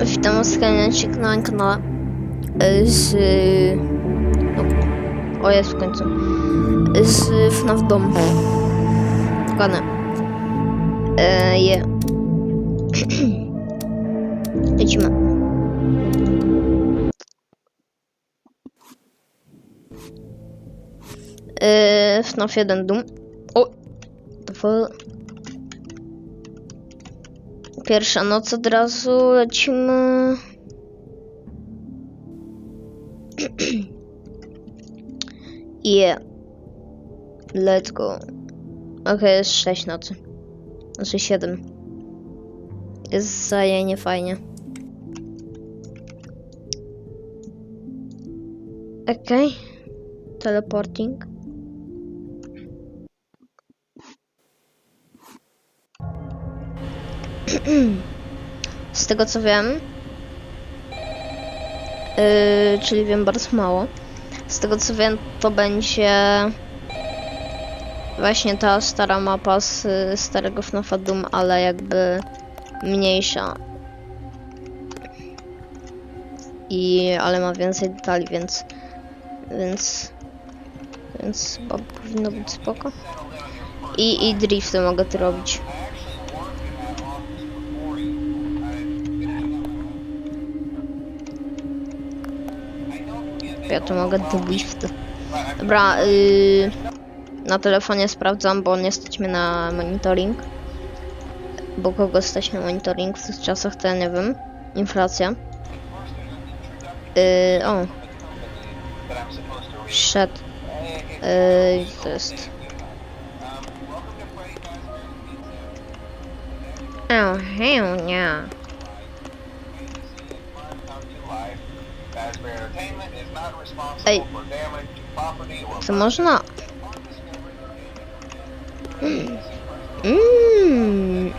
Witam was serdecznie na kanale z... No, o jest w końcu. Z FNAF Dom. Dokładnie. E, je. Lecimy. E, FNAF 1 Doom. O! To Pierwsza noc od razu lecimy. yeah. Let's go. Okej, jest 6 nocy. Znaczy 7. Jest zajenie fajnie. Okej. Teleporting. Z tego co wiem, yy, czyli wiem bardzo mało. Z tego co wiem, to będzie właśnie ta stara mapa z y, starego FNAFa Doom, ale jakby mniejsza. I ale ma więcej detali, więc więc więc chyba powinno być spoko. I, i drifty mogę tu robić. Ja tu mogę drift. Dobra, yy, na telefonie sprawdzam, bo nie stać mnie na monitoring. Bo kogo stać na monitoring w tych czasach, to ja nie wiem. Inflacja. Yy, o. Szedł. Yy, to jest. O, hell nie. Ej. Co można? Mmm. Mm.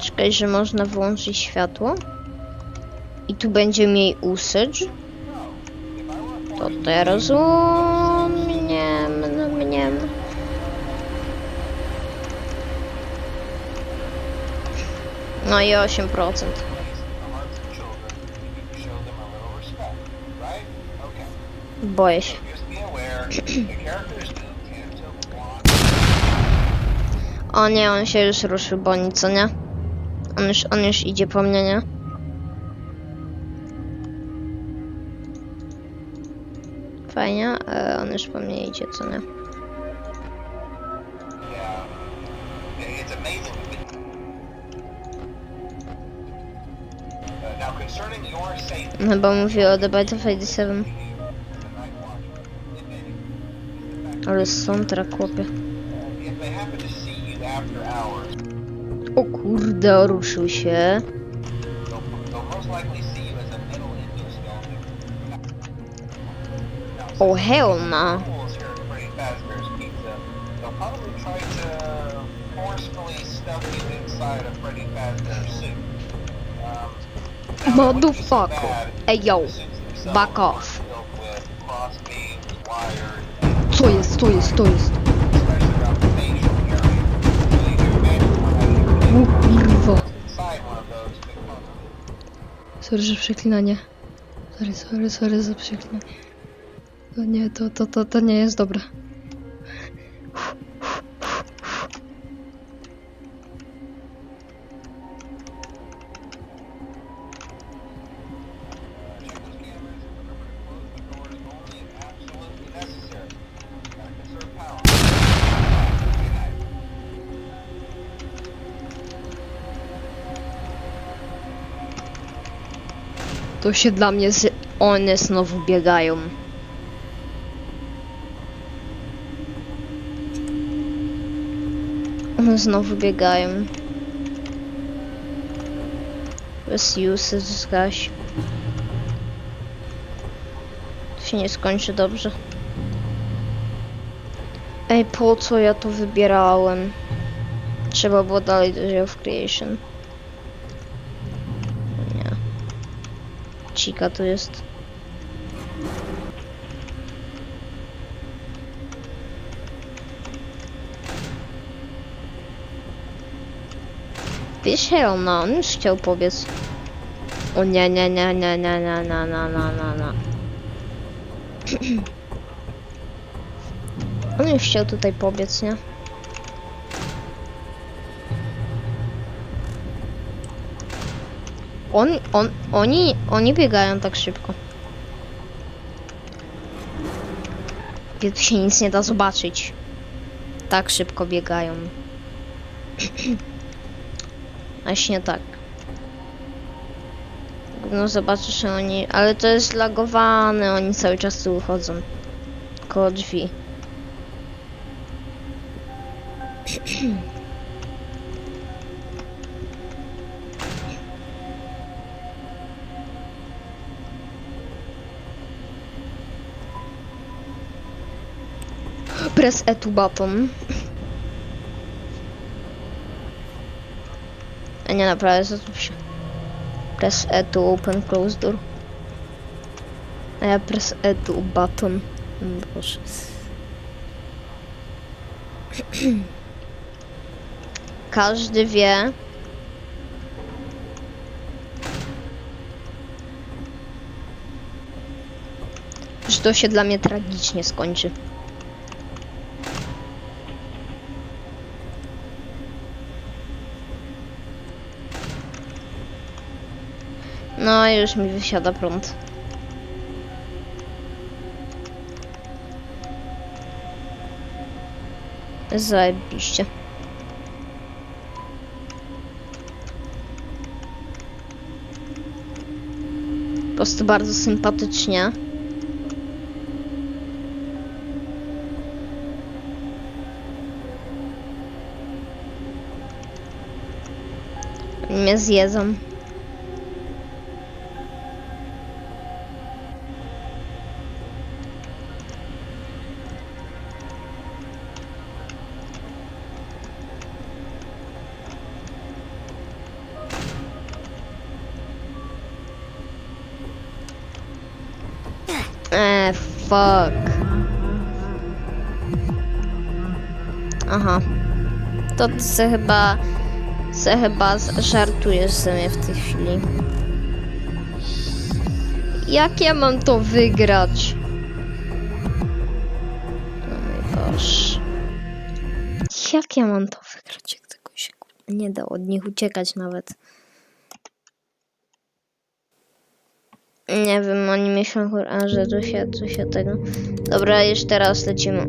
Czekaj, że można wyłączyć światło. I tu będzie mniej usage. To to rozumiem, no mnie. No i 8%. Boję się. O nie, on się już ruszył, bo nic, co nie? On już, on już idzie po mnie, nie? Fajnie, e, on już po mnie idzie, co nie? Safety, Chyba mówił o The of 87. Ale soundtrack O kurde, ruszył się. Wouldn't be so Motherfucker. Ej yo, back off. Co jest, co jest, co jest? O kurwa. Sorry, że przeklinanie. Sorry, sorry, sorry za przeklinanie. To nie, to, to, to, to nie jest dobre. To się dla mnie z... One znowu biegają. Znowu biegają. Bez usage zgaś. To się nie skończy dobrze. Ej, po co ja to wybierałem? Trzeba było dalej do Zero Creation. Nie. Cika tu jest. Wiesz, no, on już chciał powiedz. O nie, nie, nie, nie, nie, nie, nie, nie, nie, nie. On już chciał tutaj pobiec, nie? On, on, oni, oni biegają tak szybko. Gdzie tu się nic nie da zobaczyć. Tak szybko biegają. Właśnie tak. No zobaczysz, że oni... Ale to jest lagowane, oni cały czas tu chodzą. Koło drzwi. Press E to button. A nie, naprawdę. Press E to open close door. A ja press E to button. Boże. Każdy wie. Że to się dla mnie tragicznie skończy. No już mi wysiada prąd. Zajebiście. Po prostu bardzo sympatycznie. Mnie zjedzą. Fuck. Aha. To se chyba... Se chyba żartujesz ze mnie w tej chwili. Jak ja mam to wygrać? O mój Boże. Jak ja mam to wygrać, jak tego się nie da od nich uciekać nawet? Nie wiem, oni myślą, kurwa, że to się, to się tego... Dobra, jeszcze raz lecimy.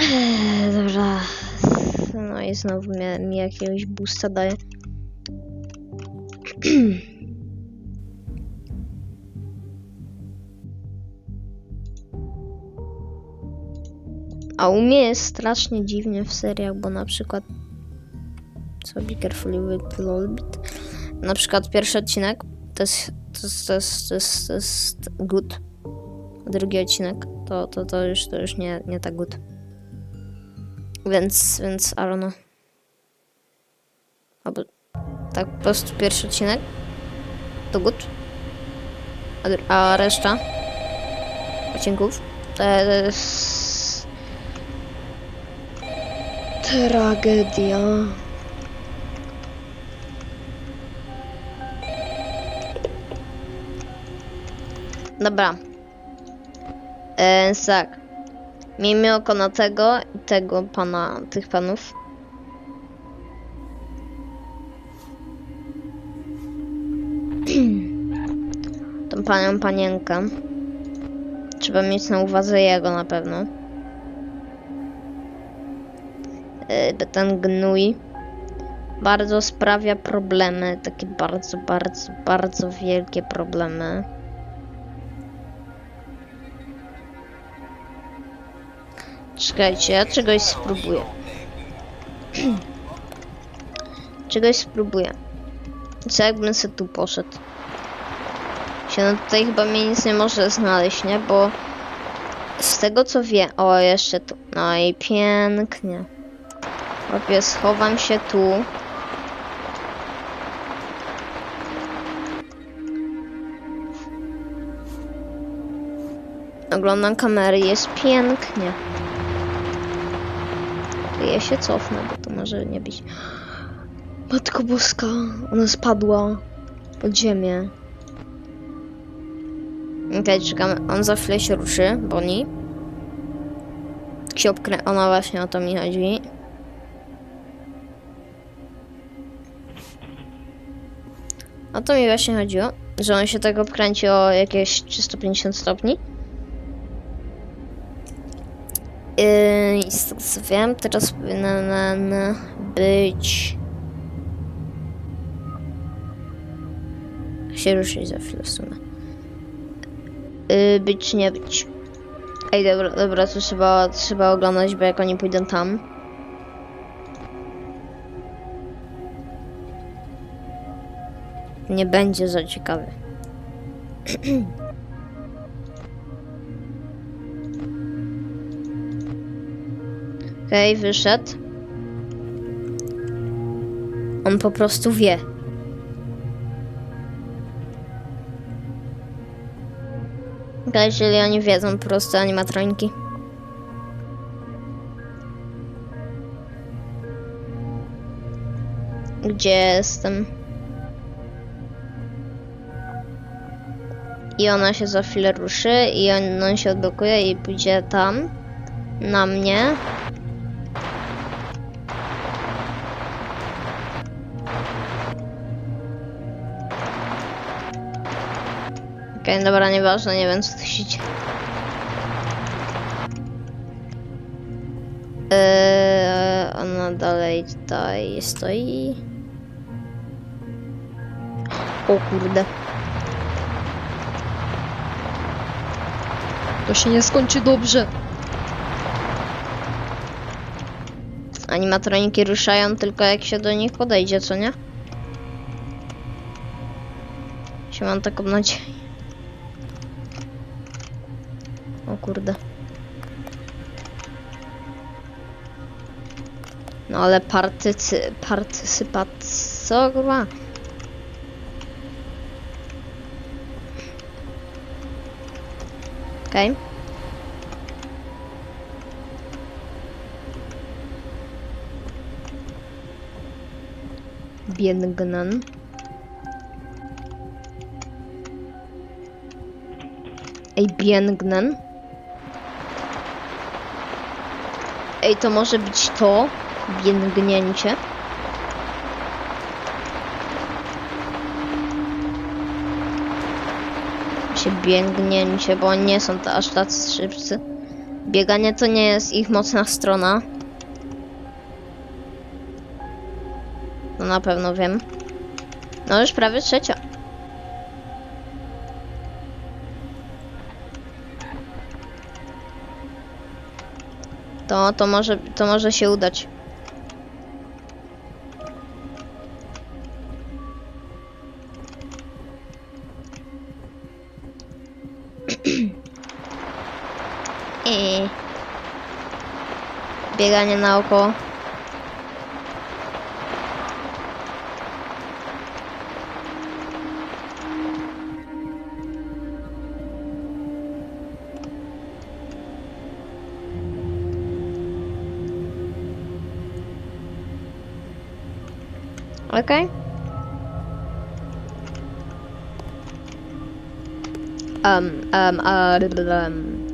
Eee, Dobra. No i znowu mnie, mi jakiegoś boosta daje. A u mnie jest strasznie dziwnie w seriach, bo na przykład co be careful with lolbit. Na przykład pierwszy odcinek to jest, to jest, to jest, to jest, to jest good. Drugi odcinek to, to, to już, to już nie, nie tak good. Więc, więc I don't. Albo tak po prostu pierwszy odcinek to good. A, a reszta odcinków to jest tragedia. Dobra. E, tak. Miejmy oko na tego i tego pana, tych panów. Tą panią panienkę. Trzeba mieć na uwadze jego na pewno. E, ten gnój bardzo sprawia problemy, takie bardzo, bardzo, bardzo wielkie problemy. Czekajcie, ja czegoś spróbuję. czegoś spróbuję. Co jakbym se tu poszedł? Się no tutaj chyba mnie nic nie może znaleźć, nie? Bo z tego co wie... O, jeszcze tu. No i pięknie. Chłopie, schowam się tu. Oglądam kamery, jest pięknie. Ja się cofnę, bo to może nie być. Matko Boska, ona spadła pod ziemię. Okej, czekamy. On za chwilę się ruszy, Bonnie. Tak się obkrę... Ona właśnie o to mi chodzi. O to mi właśnie chodziło, że on się tak obkręci o jakieś 350 stopni. Yy, z tego co wiem, teraz powinien być... się ruszyć za chwilę w sumie. Yy, być nie być. Ej, dobra, dobra, to trzeba, trzeba oglądać, bo jak oni pójdą tam. Nie będzie za ciekawy. Okej, wyszedł. On po prostu wie. Okej, czyli oni wiedzą po prostu animatroniki. Gdzie jestem? I ona się za chwilę ruszy i on, on się odblokuje i pójdzie tam na mnie. Dobra, nieważne, nie wiem co dzieje. Eee, ona dalej tutaj stoi. O kurde. To się nie skończy dobrze. Animatroniki ruszają tylko jak się do nich podejdzie, co nie? Się mam taką nadzieję. Kurde. No ale partycy... partycypat... co kurwa? Okej. Okay. Biedgnan. Ej, Biedgnan. Ej, to może być to. Biedgnięcie. Się biegnięcie, bo oni nie są to aż tacy szybcy. Bieganie to nie jest ich mocna strona. No na pewno wiem. No już prawie trzecia. To, to może, to może się udać. Bieganie naokoło. Okay. Um, um, uh, um.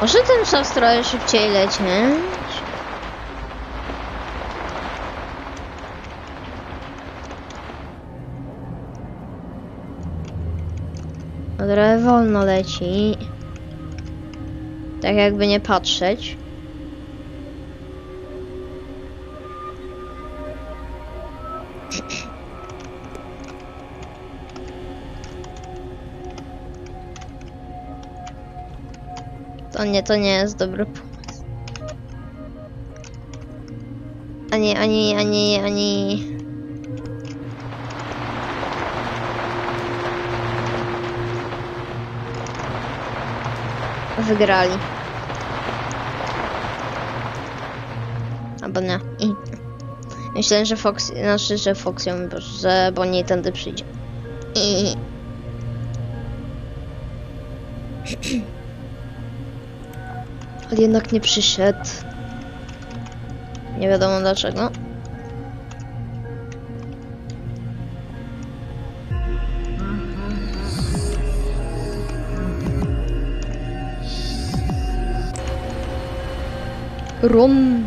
Może ten czas trochę szybciej lecieć? No Trochę wolno leci. Tak jakby nie patrzeć. To nie, to nie jest dobry pomysł. Ani, ani, ani, ani... Wygrali. Albo nie. I... Myślę, że Fox, znaczy, że Fox ją, że Bonnie tędy przyjdzie. I... Ale jednak nie przyszedł. Nie wiadomo dlaczego. Rom.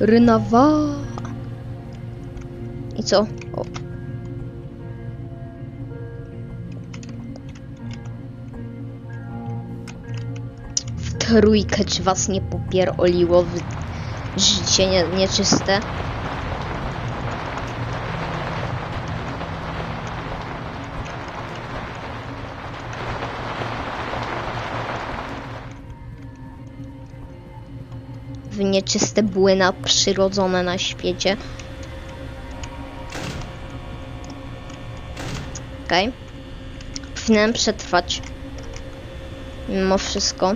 Rynawa. I co? O. W trójkę, czy was nie popieroliło w życie nie, nieczyste? Nieczyste błyna przyrodzone na świecie. Okej. Okay. Powinienem przetrwać. Mimo wszystko.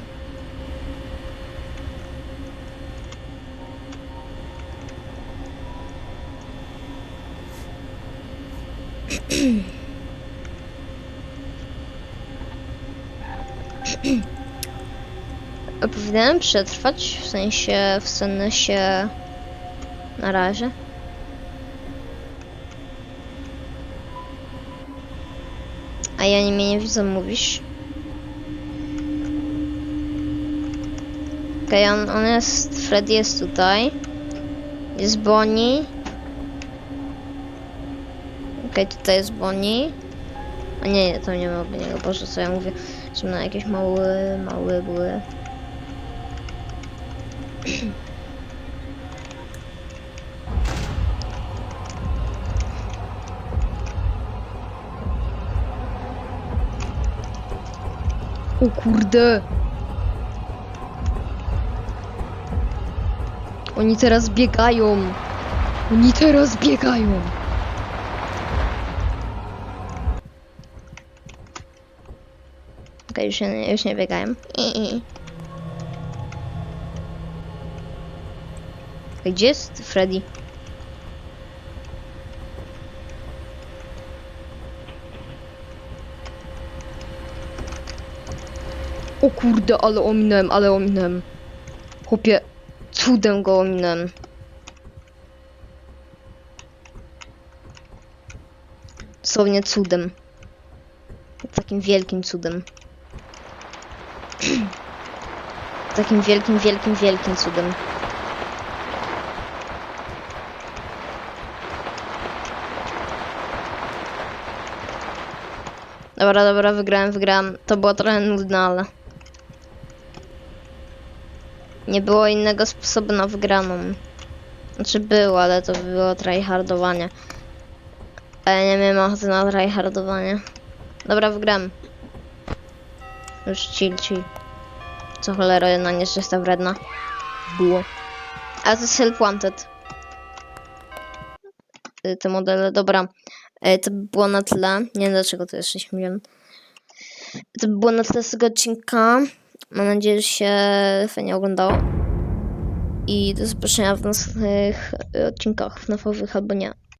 Powinienem przetrwać, w sensie, w sensie na razie. A ja nie mnie nie widzę, mówisz? Okej, okay, on, on jest, Freddy jest tutaj. Jest Bonnie. Okej, okay, tutaj jest Bonnie. A nie, nie, to nie ma niego, Boże, co ja mówię. Że na jakieś małe, małe były. O kurde. Oni teraz biegają. Oni teraz biegają. Okej, już, nie- już nie biegają. I, i. Gdzie jest Freddy? O kurde, ale ominąłem, ale ominąłem. Chłopie, cudem go ominąłem. Dosłownie cudem. Takim wielkim cudem. Takim wielkim, wielkim, wielkim cudem. Dobra, dobra, wygrałem, wygrałem. To było trochę nudne, ale... Nie było innego sposobu na wygraną. Znaczy było, ale to było tryhardowanie. A ja nie miałem ochoty na tryhardowanie. Dobra, wygrałem. Już chill, chill. Co cholera, jedna nieszczęsta wredna. Było. A to jest Help Wanted. Y, Te modele, dobra. E, To by było na tyle. Nie wiem dlaczego to jest 6 milionów. To by było na tyle z tego odcinka. Mam nadzieję, że się fajnie oglądało. I do zobaczenia w następnych odcinkach nowych albo nie.